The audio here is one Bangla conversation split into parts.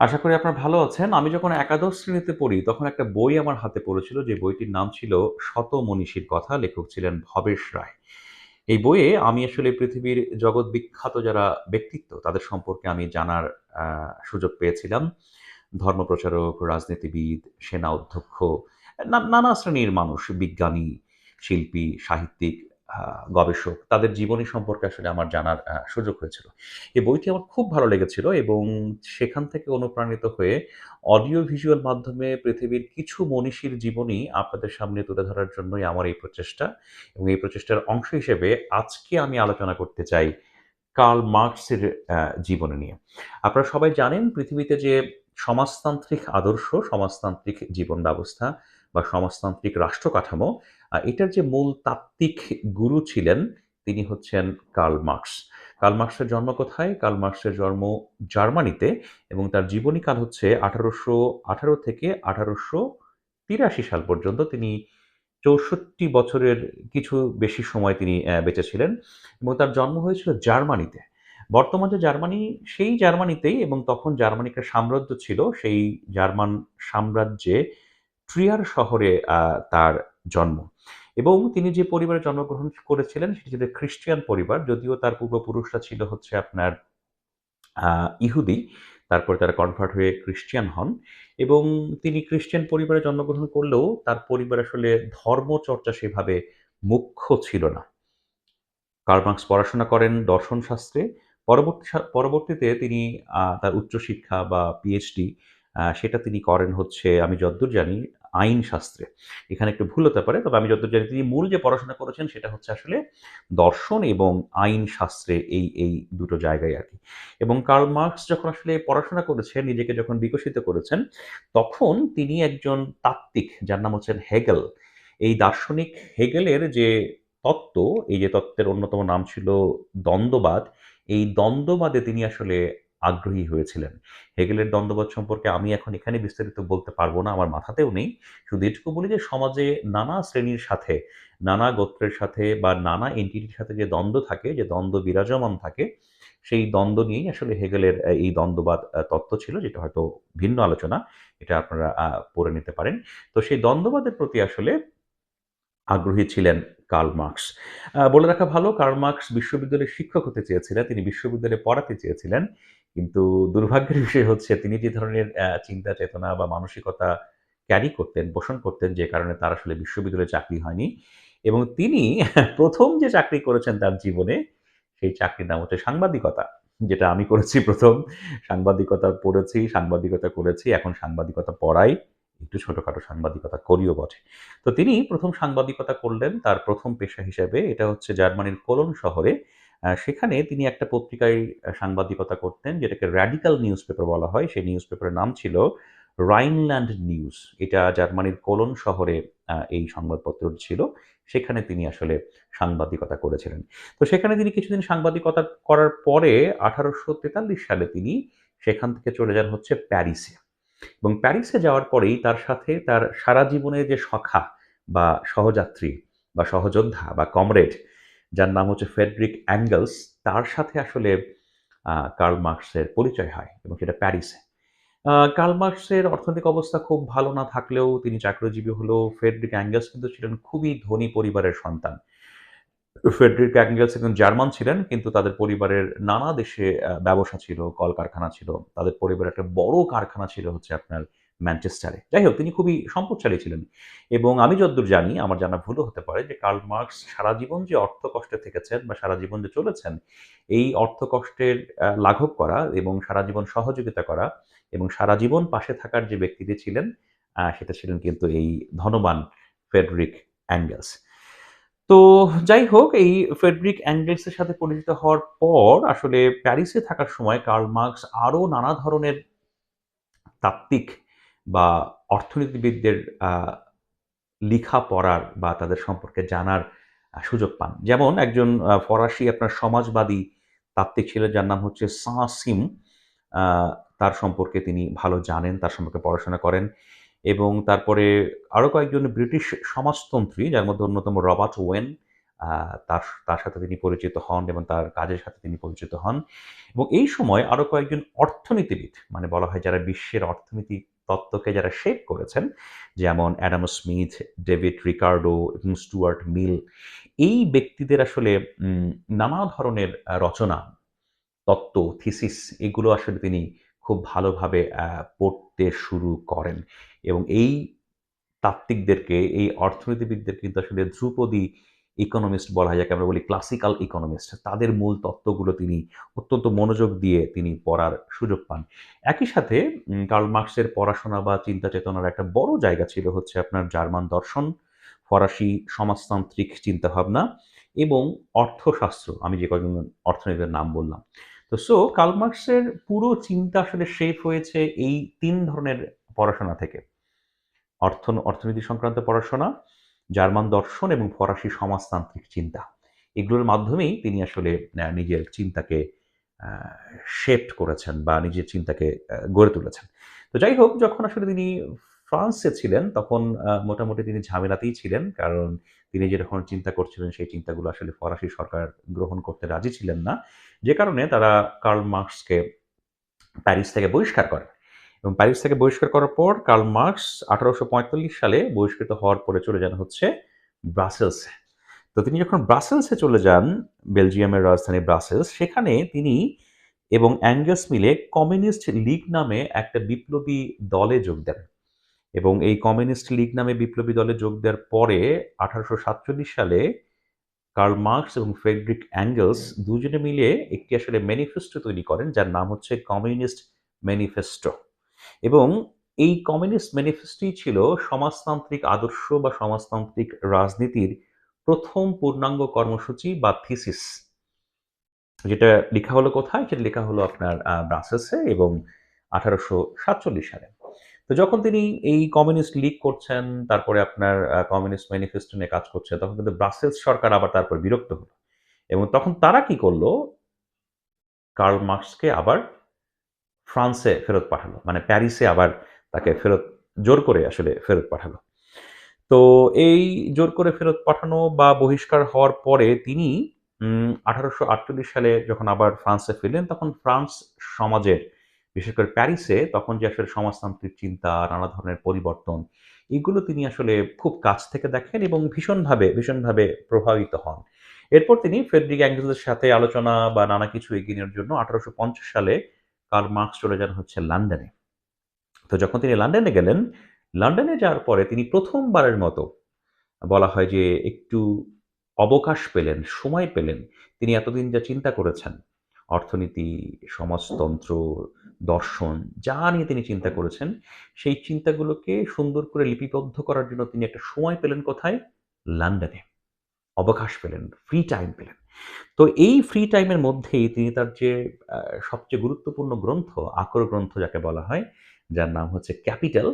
আশা করি আপনারা ভালো আছেন। আমি যখন একাদশ শ্রেণীতে পড়ি, তখন একটা বই আমার হাতে পড়েছিল, যে বইটির নাম ছিল 'শত মনীষীর কথা'। লেখক ছিলেন ভবেশ রায়। এই বইয়ে আমি আসলে পৃথিবীর জগৎ বিখ্যাত যারা ব্যক্তিত্ব, তাদের সম্পর্কে আমি জানার সুযোগ পেয়েছিলাম। ধর্মপ্রচারক, রাজনীতিবিদ, সেনা অধ্যক্ষ, নানা শ্রেণির মানুষ, বিজ্ঞানী, শিল্পী, সাহিত্যিক, গবেষক, তাদের জীবনী সম্পর্কে আসলে আমার জানার সুযোগ হয়েছিল। এই বইটি আমার খুব ভালো লেগেছিল এবং সেখান থেকে অনুপ্রাণিত হয়ে অডিও ভিজুয়াল মাধ্যমে পৃথিবীর কিছু মনীষীর জীবনী আপনাদের সামনে তুলে ধরার জন্যই আমার এই প্রচেষ্টা এবং এই প্রচেষ্টার অংশ হিসেবে আজকে আমি আলোচনা করতে চাই কার্ল মার্কসের জীবনী নিয়ে। আপনারা সবাই জানেন পৃথিবীতে যে সমাজতান্ত্রিক আদর্শ, সমাজতান্ত্রিক জীবন ব্যবস্থা বা সমাজতান্ত্রিক রাষ্ট্র কাঠামো, এটার যে মূল তাত্ত্বিক গুরু ছিলেন, তিনি হচ্ছেন কার্ল মার্কস। কার্ল মার্কসের জন্ম কোথায়? কার্ল মার্কসের জন্ম জার্মানিতে এবং তার জীবনীকাল হচ্ছে ১৮১৮ থেকে ১৮৮৩ সাল পর্যন্ত তিনি ৬৪ বছরের কিছু বেশি সময় তিনি বেঁচে ছিলেন এবং তার জন্ম হয়েছিল জার্মানিতে। বর্তমান যে জার্মানি, সেই জার্মানিতেই এবং তখন জার্মানি একটা সাম্রাজ্য ছিল, সেই জার্মান সাম্রাজ্যে ট্রিয়ার শহরে তার জন্ম এবং তিনি যে পরিবারে জন্মগ্রহণ করেছিলেন, সেটি ছিল খ্রিস্টিয়ান পরিবার। যদিও তার পূর্বপুরুষরা ছিল হচ্ছে আপনার ইহুদি। তারপরে তারা কনভার্ট হয়ে খ্রিস্টিয়ান হন এবং তিনি খ্রিস্টান পরিবারে জন্মগ্রহণ করলেও তার পরিবার আসলে ধর্মচর্চা সেভাবে মুখ্য ছিল না। কার্ল মার্কস পড়াশোনা করেন দর্শনশাস্ত্রে। পরবর্তী পরবর্তীতে তিনি তার উচ্চশিক্ষা বা পিএইচডি সেটা তিনি করেন হচ্ছে আমি যদ্দূর জানি আইনশাস্ত্রে। এখানে একটু ভুল হতে পারে। তবে আমি যতদূর জানি তিনি মূল যে পড়াশোনা করেছেন সেটা হচ্ছে আসলে দর্শন এবং আইন শাস্ত্রে এই, এই দুটো জায়গায় আর কি এবং কার্ল মার্কস যখন আসলে পড়াশোনা করেছেন, নিজেকে যখন বিকশিত করেছেন, তখন তিনি একজন তাত্ত্বিক যার নাম হচ্ছেন হেগেল। এই দার্শনিক হেগেলের যে তত্ত্ব, এই যে তত্ত্বের অন্যতম নাম ছিল দ্বন্দ্ববাদ, এই দ্বন্দ্ববাদে তিনি আসলে আগ্রহী হয়েছিলেন। হেগেলের দ্বন্দ্ববাদ সম্পর্কে আমি এখন এখানে বিস্তারিত বলতে পারব না, আমার মাথাতেও নেই। শুধু এটুকু বলি যে সমাজে নানা শ্রেণির সাথে, নানা গোত্রের সাথে বা নানা এন্টিটির সাথে যে দ্বন্দ্ব থাকে, যে দ্বন্দ্ব বিরাজমান থাকে, সেই দ্বন্দ্ব নিয়েই আসলে হেগেলের এই দ্বন্দ্ববাদ তত্ত্ব ছিল, যেটা হয়তো ভিন্ন আলোচনা। এটা আপনারা পড়ে নিতে পারেন। তো সেই দ্বন্দ্ববাদের প্রতি আসলে আগ্রহী ছিলেন কার্ল মার্কস। বলে রাখা ভালো কার্ল মার্কস বিশ্ববিদ্যালয়ের শিক্ষক হতে চেয়েছিলেন। তিনি বিশ্ববিদ্যালয়ে পড়াতে চেয়েছিলেন। কিন্তু দুর্ভাগ্যের বিষয় হচ্ছে তিনি যে ধরনের চিন্তা চেতনা বা মানসিকতা ক্যারি করতেন, পোষণ করতেন যে কারণে তার আসলে বিশ্ববিদ্যালয়ে চাকরি হয়নি। এবং তিনি প্রথম যে চাকরি করেছেন তার জীবনে, সেই চাকরির নাম হচ্ছে সাংবাদিকতা। যেটা আমি করেছি প্রথম সাংবাদিকতা পড়েছি, সাংবাদিকতা করেছি, এখন সাংবাদিকতা পড়াই। একটু ছোটখাটো সাংবাদিকতা করিও বটে। তো তিনি প্রথম সাংবাদিকতা করলেন তার প্রথম পেশা হিসেবে। এটা হচ্ছে জার্মানির কোলন শহরে। সেখানে তিনি একটা পত্রিকায় সাংবাদিকতা করতেন যেটাকে র‍্যাডিক্যাল নিউজ পেপার বলা হয়। সেই নিউজ পেপারের নাম ছিল রাইনল্যান্ড নিউজ। এটা জার্মানির কোলন শহরে এই সংবাদপত্রটি ছিল। সেখানে তিনি আসলে সাংবাদিকতা করেছিলেন। তো সেখানে তিনি কিছুদিন সাংবাদিকতা করার পরে ১৮৪৩ সালে তিনি সেখান থেকে চলে যান হচ্ছে প্যারিসে। এবং প্যারিসে যাওয়ার পরেই তার সাথে তার সারা জীবনের যে সখা বা সহযাত্রী বা সহযোদ্ধা বা কমরেড যার নাম হচ্ছে ফ্রেডরিক অ্যাঙ্গেলস, তার সাথে আসলে কার্ল মার্কসের পরিচয় হয় এবং সেটা প্যারিসে। কার্ল মার্কসের অর্থনৈতিক অবস্থা খুব ভালো না থাকলেও তিনি চাকরিজীবী হলেও ফ্রেডরিক অ্যাঙ্গেলস কিন্তু ছিলেন খুবই ধনী পরিবারের সন্তান। ফ্রেডরিক অ্যাঙ্গেলস একজন জার্মান ছিলেন কিন্তু তাদের পরিবারের নানা দেশে ব্যবসা ছিল, কলকারখানা ছিল। তাদের পরিবারের একটা বড় কারখানা ছিল হচ্ছে আপনার ম্যানচেস্টারে। যাই হোক তিনি খুবই সম্পদশালী ছিলেন এবং আমি যদ্দূর জানি, আমার জানা ভুলও হতে পারে যে কার্ল মার্কস সারা জীবন যে অর্থকষ্টে থেকেছেন বা সারা জীবন যে চলেছেন, এই অর্থকষ্টের আ লাঘব করা এবং সারা জীবন সহযোগিতা করা এবং সারা জীবন পাশে থাকার যে ব্যক্তিটি ছিলেন, সেটা ছিলেন কিন্তু এই ধনবান ফ্রেডরিক অ্যাঙ্গেলস। তো যাই হোক এই ফ্রেডরিক অ্যাঙ্গেলসের সাথে পরিচিত হওয়ার পর আসলে প্যারিসে থাকার সময় কার্ল মার্কস আরও নানা ধরনের তাত্ত্বিক বা অর্থনীতিবিদদের লিখা পড়ার বা তাদের সম্পর্কে জানার সুযোগ পান। যেমন একজন ফরাসি আপনার সমাজবাদী তাত্ত্বিক ছিলেন যার নাম হচ্ছে সাঁ-সিম। তার সম্পর্কে তিনি ভালো জানেন, তার সম্পর্কে পড়াশোনা করেন এবং তারপরে আরও কয়েকজন ব্রিটিশ সমাজতন্ত্রী যার মধ্যে অন্যতম রবার্ট ওয়েন, তার তার সাথে তিনি পরিচিত হন এবং তার কাজের সাথে তিনি পরিচিত হন। এবং এই সময় আরও কয়েকজন অর্থনীতিবিদ মানে বলা হয় যারা বিশ্বের অর্থনীতি তত্ত্বকে যারা শেপ করেছেন, যেমন অ্যাডাম স্মিথ, ডেভিড রিকার্ডো এবং স্টুয়ার্ট মিল এই ব্যক্তিদের আসলে নানা ধরনের রচনা, তত্ত্ব, থিসিস এগুলো আসলে তিনি খুব ভালোভাবে পড়তে শুরু করেন এবং এই তাত্ত্বিকদেরকে, এই অর্থনীতিবিদদের কিন্তু আসলে ধ্রুপদী ইকোনমিস্ট বলা হয়, যাকে আমরা বলি ক্লাসিক্যাল ইকোনমিস্ট। তাদের মূল তত্ত্বগুলো তিনি অত্যন্ত মনোযোগ দিয়ে তিনি পড়ার সুযোগ পান। একই সাথে কার্ল মার্কসের পড়াশোনা বা চিন্তা চেতনার একটা বড় জায়গা ছিল হচ্ছে আপনার জার্মান দর্শন, ফরাসি সমাজতান্ত্রিক চিন্তাভাবনা এবং অর্থশাস্ত্র। আমি যে কয়েকজন অর্থনীতির নাম বললাম। তো সো কার্ল মার্কসের পুরো চিন্তা আসলে শেপ হয়েছে এই তিন ধরনের পড়াশোনা থেকে। অর্থ অর্থনীতি সংক্রান্ত পড়াশোনা, জার্মান দর্শন এবং ফরাসি সমাজতান্ত্রিক চিন্তা। এগুলোর মাধ্যমেই তিনি আসলে নিজের চিন্তাকে আ শেপড করেছেন বা নিজের চিন্তাকে গড়ে তুলেছেন। তো যাই হোক যখন আসলে তিনি ফ্রান্সে ছিলেন তখন মোটামুটি তিনি ঝামেলাতেই ছিলেন। কারণ তিনি যে রকম চিন্তা করছিলেন সেই চিন্তাগুলো আসলে ফরাসি সরকার গ্রহণ করতে রাজি ছিলেন না। যে কারণে তারা কার্ল মার্কসকে প্যারিস থেকে বহিষ্কার করেন। এবং প্যারিস থেকে বহিষ্কার করার পর কার্ল মার্কস ১৮৪৫ সালে বহিষ্কৃত হওয়ার পরে চলে যান হচ্ছে ব্রাসেলসে। তো তিনি যখন ব্রাসেলসে চলে যান, বেলজিয়ামের রাজধানী ব্রাসেলস, সেখানে তিনি এবং অ্যাঙ্গাস মিলে কমিউনিস্ট লীগ নামে একটা বিপ্লবী দলে যোগ দেন। এবং এই কমিউনিস্ট লীগ নামে বিপ্লবী দলে যোগ দেওয়ার পরে ১৮৪৭ সালে কার্ল মার্কস এবং ফ্রেডরিক অ্যাঙ্গেলস দুজনে মিলে একটি আসলে ম্যানিফেস্টো তৈরি করেন যার নাম হচ্ছে কমিউনিস্ট ম্যানিফেস্টো। এবং এই কমিউনিস্ট ম্যানিফেস্টোই ছিল সমাজতান্ত্রিক আদর্শ বা সমাজতান্ত্রিক রাজনীতির প্রথম পূর্ণাঙ্গ কর্মসূচি বা থিসিস। যেটা লেখা হলো কোথায়? সেটা লেখা হলো আপনার আ ব্রাসেলসে এবং ১৮৪৭ সালে। তো যখন তিনি এই কমিউনিস্ট লীগ করছেন, তারপরে আপনার কমিউনিস্ট ম্যানিফেস্টো নিয়ে কাজ করছেন, তখন কিন্তু ব্রাসেলস সরকার আবার তারপর বিরক্ত হলো। এবং তখন তারা কি করল কার্ল মার্কসকে আবার ফ্রান্সে ফেরত পাঠালো। মানে প্যারিসে আবার তাকে ফেরত জোর করে আসলে ফেরত পাঠালো। তো এই জোর করে ফেরত পাঠানো বা বহিষ্কার হওয়ার পরে তিনি ১৮৪৮ সালে যখন আবার ফ্রান্সে ফিরলেন, তখন ফ্রান্স সমাজের বিশেষ করে প্যারিসে তখন যে আসলে সমাজতান্ত্রিক চিন্তা, নানা ধরনের পরিবর্তন, এগুলো তিনি আসলে খুব কাছ থেকে দেখেন এবং ভীষণভাবে, ভীষণভাবে প্রভাবিত হন। এরপর তিনি ফ্রেডরিক অ্যাঙ্গেলসের সাথে আলোচনা বা নানা কিছু এগিয়ে নেওয়ার জন্য ১৮৫০ সালে কার্ল মার্কস চলে যান হচ্ছে লন্ডনে। তো যখন তিনি লন্ডনে গেলেন, লন্ডনে যাওয়ার পরে তিনি প্রথমবারের মতো বলা হয় যে একটু অবকাশ পেলেন, সময় পেলেন। তিনি এতদিন যা চিন্তা করেছেন, অর্থনীতি, সমাজতন্ত্র, দর্শন যা নিয়ে তিনি চিন্তা করেছেন, সেই চিন্তাগুলোকে সুন্দর করে লিপিবদ্ধ করার জন্য তিনি একটা সময় পেলেন কোথায়? লন্ডনে। অবকাশ পেলেন, ফ্রি টাইম পেলেন। তো এই ফ্রি টাইমের মধ্যেই তিনি তার যে সবচেয়ে গুরুত্বপূর্ণ গ্রন্থ, আকর গ্রন্থ যাকে বলা হয়, যার নাম হচ্ছে ক্যাপিটাল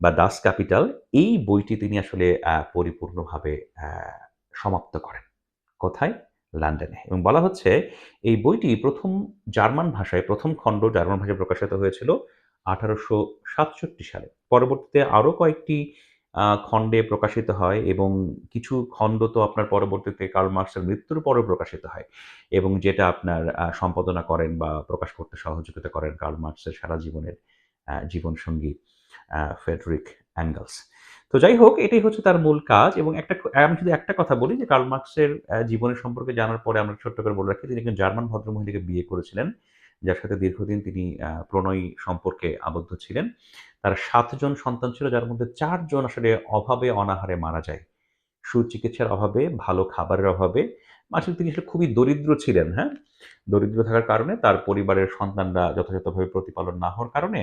বা দাস ক্যাপিটাল, এই বইটি তিনি আসলে পরিপূর্ণভাবে সমাপ্ত করেন। কোথায়? লন্ডনে। এবং বলা হচ্ছে, এই বইটি প্রথম জার্মান ভাষায়, প্রথম খণ্ড জার্মান ভাষায় প্রকাশিত হয়েছিল ১৮৬৭ সালে। পরবর্তীতে আরও কয়েকটি খণ্ডে প্রকাশিত হয় এবং কিছু খণ্ড তো আপনার পরবর্তীতে কার্ল মার্কসের মৃত্যুর পরেও প্রকাশিত হয় এবং যেটা আপনার সম্পাদনা করেন বা প্রকাশ করতে সহযোগিতা করেন কার্ল মার্কসের সারা জীবনের জীবনসঙ্গী ফেডরিক অ্যাঙ্গেলস। তো যাই হোক এটাই হচ্ছে তার মূল কাজ এবং একটা আমি শুধু একটা কথা বলি যে কার্ল মার্কসের জীবনের সম্পর্কে জানার পরে আমরা ছোট্ট করে বলে রাখি তিনি একজন জার্মান ভদ্রমহিলাকে বিয়ে করেছিলেন, যার সাথে দীর্ঘদিন তিনি প্রণয়ী সম্পর্কে আবদ্ধ ছিলেন। তার সাতজন সন্তান ছিল যার মধ্যে চারজন আসলে অভাবে অনাহারে মারা যায়। সুচিকিৎসার অভাবে, ভালো খাবারের অভাবে, আসলে তিনি আসলে খুবই দরিদ্র ছিলেন, হ্যাঁ? দরিদ্র থাকার কারণে তার পরিবারের সন্তানরা যথাযথভাবে প্রতিপালন না হওয়ার কারণে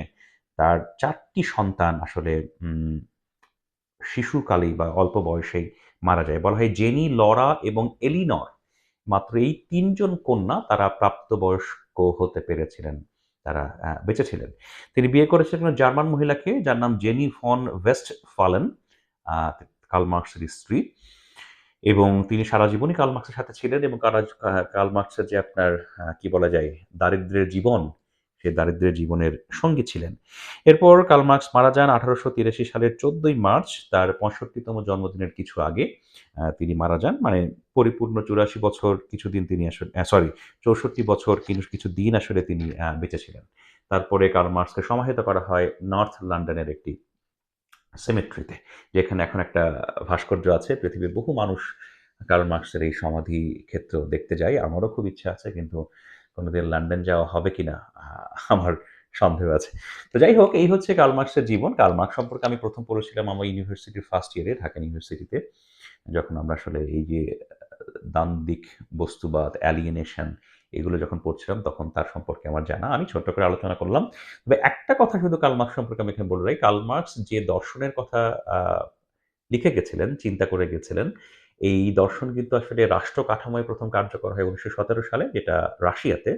তার চারটি সন্তান আসলে শিশুকালেই বা অল্প বয়সেই মারা যায়। বলা হয় জেনি, লরা এবং এলিনর মাত্র এই তিনজন কন্যা তারা প্রাপ্তবয়স্ক হতে পেরেছিলেন। তারা বেঁচে ছিলেন। তিনি বিয়ে করেছিলেন জার্মান মহিলাকে যার নাম জেনি ফন ওয়েস্টফালেন, আ কালমার্কসের স্ত্রী। এবং তিনি সারা জীবনই কার্ল মার্কসের সাথে ছিলেন এবং আ যে আপনার কি বলা যায় দারিদ্র্যের জীবন, সে দারিদ্র্যের জীবনের সঙ্গী ছিলেন। এরপর কার্ল মার্কস মারা যান আঠারোশো তিরাশি সালের চোদ্দই মার্চ, তার পঁয়ষট্টিতম জন্মদিনের কিছু আগে তিনি মারা যান। মানে পরিপূর্ণ চুরাশি বছর কিছুদিন তিনি আসলে সরি চৌষট্টি বছর কিছু দিন আসলে তিনি বেঁচে ছিলেন। তারপরে কার্ল মার্কসকে সমাহিত করা হয় নর্থ লন্ডনের একটি সেমেট্রিতে যেখানে এখন একটা ভাস্কর্য আছে। পৃথিবীর বহু মানুষ কার্ল মার্কসের এই সমাধি ক্ষেত্র দেখতে যায়। আমারও খুব ইচ্ছা আছে, কিন্তু কোনোদিন লন্ডন যাওয়া হবে কিনা আমার সন্দেহ আছে। তো যাই হোক, এই হচ্ছে কার্ল মার্কসের জীবন। কালমার্ক সম্পর্কে আমি প্রথম পড়েছিলাম আমার ইউনিভার্সিটির ফার্স্ট ইয়ারে ঢাকা ইউনিভার্সিটিতে, যখন আমরা আসলে এই যে দান্দিক বস্তুবাদ অ্যালিয়েনেশন এগুলো যখন পড়ছিলাম, তখন তার সম্পর্কে আমার জানা। আমি ছোট্ট করে আলোচনা করলাম। তবে একটা কথা শুধু কার্ল মার্কস সম্পর্কে আমি এখানে বলে রাখি। কালমার্কস যে দর্শনের কথা লিখে গেছিলেন, চিন্তা করে গেছিলেন এই দর্শন কিন্তু আসলে রাষ্ট্র কাঠামোয় প্রথম কার্যকর হয় উনিশশো সতেরো সালে, যেটা রাশিয়াতে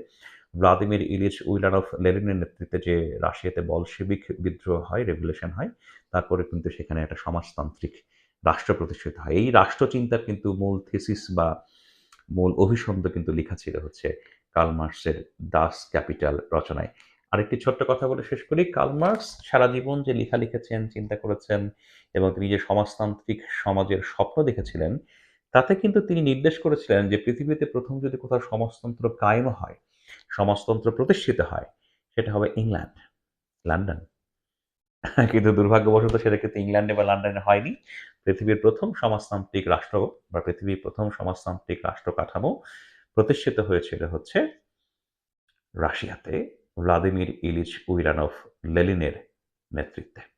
ভ্লাদিমির ইলিচ উইলানফ লেনিনের নেতৃত্বে যে রাশিয়াতে বলশেবিক বিদ্রোহ হয় রেভলিউশন হয়, তারপরে কিন্তু সেখানে একটা সমাজতান্ত্রিক রাষ্ট্র প্রতিষ্ঠিত হয়। এই রাষ্ট্রচিন্তার কিন্তু মূল থিসিস বা মূল অভিসন্ধ কিন্তু লেখা ছিল হচ্ছে কার্ল মার্কসের দাস ক্যাপিটাল রচনায়। আরেকটি ছোট্ট কথা বলে শেষ করি। কার্ল মার্কস সারা জীবন যে লেখা লিখেছেন, চিন্তা করেছেন এবং তিনি যে সমাজতান্ত্রিক সমাজের স্বপ্ন দেখেছিলেন, তাতে কিন্তু তিনি নির্দেশ করেছিলেন যে পৃথিবীতে প্রথম যদি কোথাও সমাজতন্ত্র কায়েম হয়, সমাজতন্ত্র প্রতিষ্ঠিত হয়, সেটা হবে ইংল্যান্ড, লন্ডন। কিন্তু দুর্ভাগ্যবশত সেটা কিন্তু ইংল্যান্ডে বা লন্ডনে হয়নি। পৃথিবীর প্রথম সমাজতান্ত্রিক রাষ্ট্র বা পৃথিবীর প্রথম সমাজতান্ত্রিক রাষ্ট্র কাঠামো প্রতিষ্ঠিত হয়েছিল হচ্ছে রাশিয়াতে। ভ্লাদিমির ইলিচ উইলানভ লেলিনের নেতৃত্বে